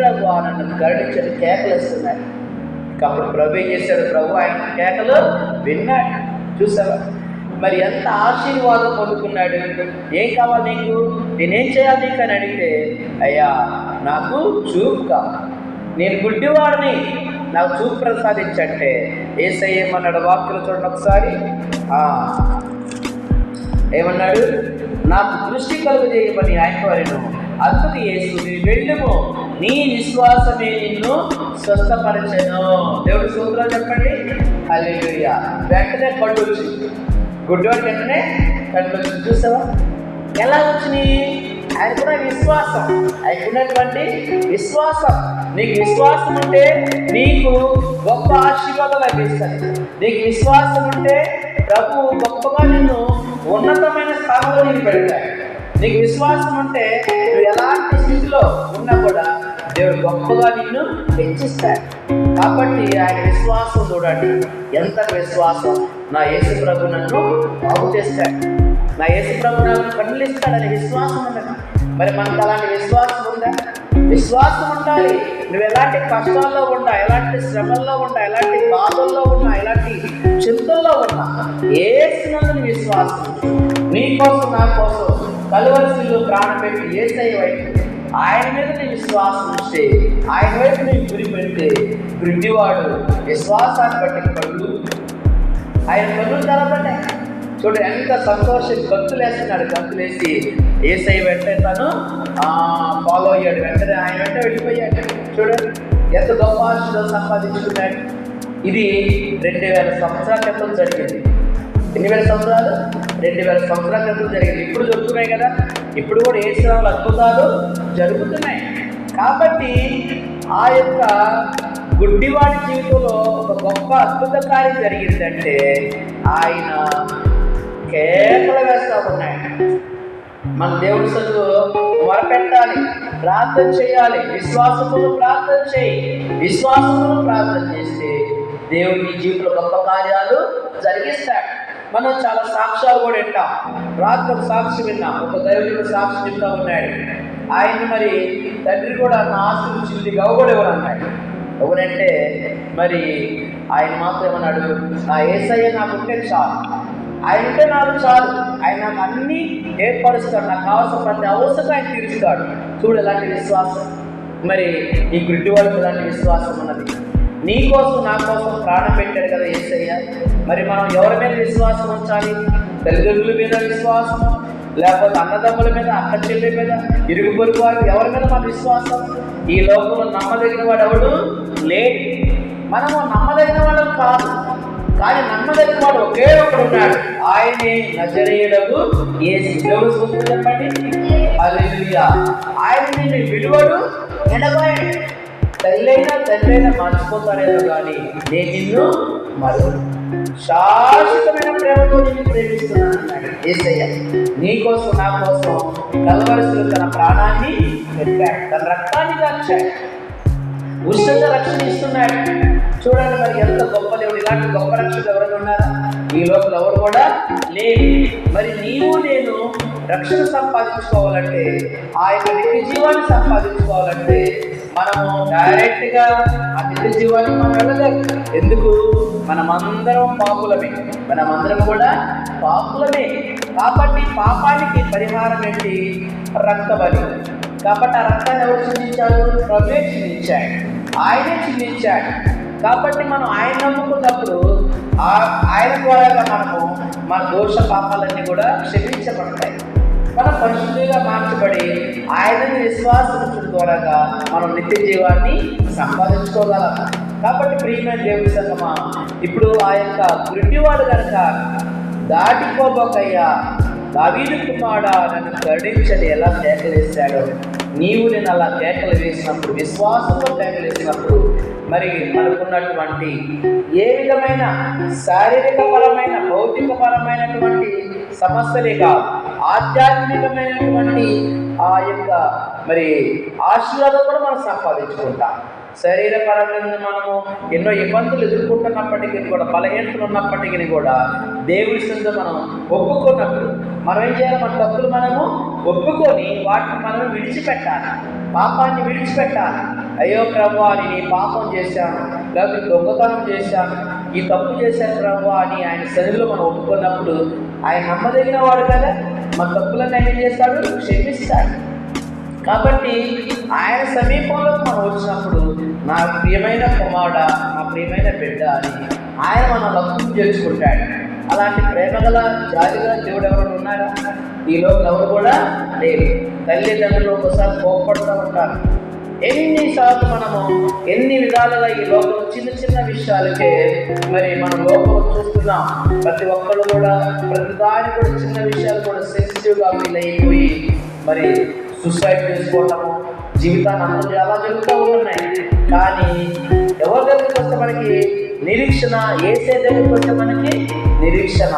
ప్రభు నన్ను కరుణించని కేకలు ఇస్తున్నాడు ఇక అప్పుడు ప్రభు ఏం చేశాడు ప్రభు? ఆయన కేకలు విన్నాడు. చూసావా? మరి ఎంత ఆశీర్వాదం పొందుకున్నాడు? ఏం కావాలి నీకు? నేనేం చేయాలి నీకు అని అడిగితే అయ్యా నాకు చూపు కావాలి. నేను గుడ్డివాడిని. నాకు చూపు ప్రసాదించంటే ఏసై ఏమన్నాడు? వాక్యలు చూడండి ఒకసారి. ఏమన్నాడు? నాకు దృష్టి కలుగు చేయమని ఆయన వారిను అతను ఏసు నీ నీ విశ్వాసమే నిన్ను స్వస్థపరచను. దేవుడు సూత్రాలు చెప్పండి. అల్లెలుయ్య వెంటనే కళ్ళు వచ్చింది గుడ్డోడి వెంటనే కళ్ళు వచ్చింది చూసావా? ఎలా వచ్చినాయి ఆయనకున్న విశ్వాసం. ఆయనకున్నటువంటి విశ్వాసం. నీకు విశ్వాసం ఉంటే నీకు గొప్ప ఆశీర్వాదం లభిస్తుంది నీకు విశ్వాసం ఉంటే ప్రభు గొప్పగా నిన్ను ఉన్నతమైన స్థానంలో నీకు పెడతాడు నీకు విశ్వాసం ఉంటే నువ్వు ఎలాంటి స్థితిలో ఉన్నా కూడా దేవుడు గొప్పగా నిన్ను హెచ్చిస్తాడు కాబట్టి ఆయన విశ్వాసం చూడండి. ఎంత విశ్వాసం? నా యేసు ప్రభు నన్ను బాగు చేస్తాడు. నా యేసు ప్రభు నాకు కన్నులు ఇస్తాడని విశ్వాసం ఉన్నది మరి మనకు అలాంటి విశ్వాసం ఉందా? విశ్వాసం ఉండాలి. నువ్వు ఎలాంటి కష్టాల్లో ఉన్నా ఎలాంటి శ్రమల్లో ఉన్నా ఎలాంటి బాధల్లో ఉన్నా ఎలాంటి చింతల్లో ఉన్నా ఏసినందుని విశ్వాసం. నీ కోసం నా కోసం కలువలసిలో ప్రాణం పెట్టి ఏసై వైపు ఆయన మీద నీ విశ్వాసం ఉంటే ఆయన వైపు నీ గురి పెడితే గుడ్డివాడు విశ్వాసాన్ని బట్టి కళ్ళు ఆయన కన్నులు తెరపడ్డాయి చూడు ఎంత సంతోషం. గంతులు వేస్తున్నాడు గంతులు వేసి ఏసై వెంటనే తను ఫాలో అయ్యాడు. వెంటనే ఆయన వెంట వెళ్ళిపోయాడు. చూడు ఎంత గొప్ప సంపాదించుకున్నాడు. ఇది రెండు వేల సంవత్సరాల క్రితం జరిగింది. ఎన్ని వేల సంవత్సరాలు రెండు వేల సంవత్సరాల క్రితం జరిగింది. ఇప్పుడు జరుగుతున్నాయి కదా. ఇప్పుడు కూడా ఏ శ్రమలు అద్భుతాలు జరుగుతున్నాయి. కాబట్టి ఆ యొక్క గుడ్డివాడి జీవితంలో ఒక గొప్ప అద్భుత కార్యం జరిగిందంటే ఆయన కేకలు వేస్తూ ఉన్నాడు మన దేవుడి చదువు మొరపెట్టాలి ప్రార్థన చేయాలి. విశ్వాసములు ప్రార్థన చేయి. విశ్వాసములు ప్రార్థన చేస్తే దేవుడి జీవితంలో గొప్ప కార్యాలు జరిగిస్తాడు. మనం చాలా సాక్ష్యాలు కూడా వింటాం. రాత్రి ఒక సాక్షి విన్నాం. ఒక దైవుడికి సాక్షి చెప్తా ఉన్నాడు. ఆయన మరి తండ్రి కూడా నా ఆస్తులు చిల్లి గవ్వడు ఎవరు అన్నాడు. ఎవరంటే మరి ఆయన మాత్రం ఏమన్నాడు నా ఏసయ్య నాకు ఉంటే చాలు. ఆయన ఉంటే నాకు చాలు. ఆయన నాకు అన్నీ ఏర్పరుస్తాడు. నాకు కావాల్సిన ప్రతి అవసరం ఆయన తీరుస్తాడు. చూడు ఎలాంటి విశ్వాసం. మరి ఈ గుడ్డి వాళ్ళకి ఎలాంటి విశ్వాసం ఉన్నది నీ కోసం నా కోసం ప్రాణం పెట్టాడు కదా ఏసయ్య. మరి మనం ఎవరి మీద విశ్వాసం ఉంచాలి? తల్లిదండ్రుల మీద విశ్వాసం లేకపోతే అన్నదమ్ముల మీద అక్క చెల్లి మీద ఇరుగు పొరుగు వారికి ఎవరి మీద మన విశ్వాసం? ఈ లోకంలో నమ్మదగిన వాడు ఎవడు? లేడు. మనము నమ్మదగిన వాళ్ళం కాదు. కానీ నమ్మదగిన వాడు ఒకే ఒకడు ఉన్నాడు. ఆయనే నజరేయుడకు ఏ దేవుడు సూత్రం చెప్పండి. ఆయన నిన్ను విలువడు ఎడబాయడు. తల్లైనా తండ్రైనా మర్చిపోతారేమో కానీ నేను నిన్ను మరు శాశ్వతమైన ప్రేమతో నిన్ను ప్రేమిస్తున్నాను అన్నాడు ఏసయ్య. నీ కోసం నా కోసం కలవరసులు తన ప్రాణాన్ని పెట్టాడు తన రక్తాన్ని దాచాడు. ఉష్ణత రక్షణ ఇస్తున్నాడు. చూడండి మరి ఎంత గొప్ప దేవుడు ఇలాంటి గొప్ప రక్షణ ఎవరైనా ఉన్నారా? ఈ లోపల ఎవరు కూడా లేదు మరి నీవు నేను రక్షణ సంపాదించుకోవాలంటే ఆ యొక్క నిత్య జీవాన్ని సంపాదించుకోవాలంటే మనము డైరెక్ట్గా ఆ నిత్య జీవాన్ని మనం వెళ్ళలేము ఎందుకు? మనమందరం పాపులమే. మనమందరం కూడా పాపులమే. కాబట్టి పాపానికి పరిహారం ఏంటి? రక్తబలి. కాబట్టి ఆ రక్తాన్ని ఎవరు చిందించాడు? ప్రభువే చిందించాడు. ఆయనే చిందించాడు. కాబట్టి మనం ఆయన నమ్ముకున్నప్పుడు ఆ- ఆయన ద్వారా మనము మన దోష పాపాలన్నీ కూడా క్షమించబడతాయి. మనం పరిశుద్ధులుగా మార్చబడి ఆయనని విశ్వాసించడం ద్వారా మనం నిత్య జీవాన్ని సంపాదించుకోగలం. కాబట్టి ప్రియమైన దేవుడి సంగమా ఇప్పుడు ఆ యొక్క గుడ్డివాడు కనుక దాటిపోబోకయ్యా దావీదు కుమారుడా నన్ను కరుణించని ఎలా కేకలు వేశాడో. నీవు నేను అలా కేకలు వేసినప్పుడు విశ్వాసంలో కేకలు వేసినప్పుడు మరి మనకున్నటువంటి ఏ విధమైన శారీరక పరమైన భౌతిక పరమైనటువంటి సమస్యలే కాదు ఆధ్యాత్మికమైనటువంటి ఆ యొక్క మరి ఆశీర్వాదం కూడా మనం సంపాదించుకుంటాం. శరీరపరంగా మనము ఎన్నో ఇబ్బందులు ఎదుర్కొంటున్నప్పటికీ కూడా బలహీనతలు ఉన్నప్పటికీ కూడా దేవుడి సంద మనం ఒప్పుకున్నప్పుడు మనం ఏం చేయాలి? మన తప్పులు మనము ఒప్పుకొని వాటిని మనం విడిచిపెట్టాలి. పాపాన్ని విడిచిపెట్టాలి. అయ్యో ప్రభు అని నీ పాపం చేశాను లేకపోతే దొంగతనం చేశాను ఈ తప్పు చేశాను ప్రభు అని ఆయన శరీరంలో మనం ఒప్పుకున్నప్పుడు ఆయన నమ్మదగిన వాడు కదా. మా తప్పులను ఆయన ఏం చేస్తాడు? క్షమిస్తాడు. కాబట్టి ఆయన సమీపంలో మనం వచ్చినప్పుడు నా ప్రియమైన కుమారుడ నా ప్రియమైన బిడ్డ అని ఆయన మన లక్ష్యం చేసుకుంటాడు అలాంటి ప్రేమగల జాతిగల దేవుడు ఎవరు ఉన్నారా ఈ లోపల ఎవరు కూడా లేరు. తల్లిదండ్రులు ఒకసారి కోపడుతూ ఉంటారు. ఎన్నిసార్లు మనము ఎన్ని విధాలుగా ఈ లోపల చిన్న చిన్న విషయాలకే మరి మనం లోపల చూస్తున్నాం. ప్రతి ఒక్కరు కూడా ప్రతి దాని కూడా చిన్న విషయాలు కూడా సెన్సిటివ్గా ఫీల్ అయిపోయి మరి సూసైడ్ చేసుకోవటము జీవితాన్ని అందరూ అలా జరుగుతూ ఉన్నాయి కానీ ఎవరి దగ్గరికి వస్తే మనకి నిరీక్షణ ఏసే దగ్గరికి వస్తే మనకి నిరీక్షణ?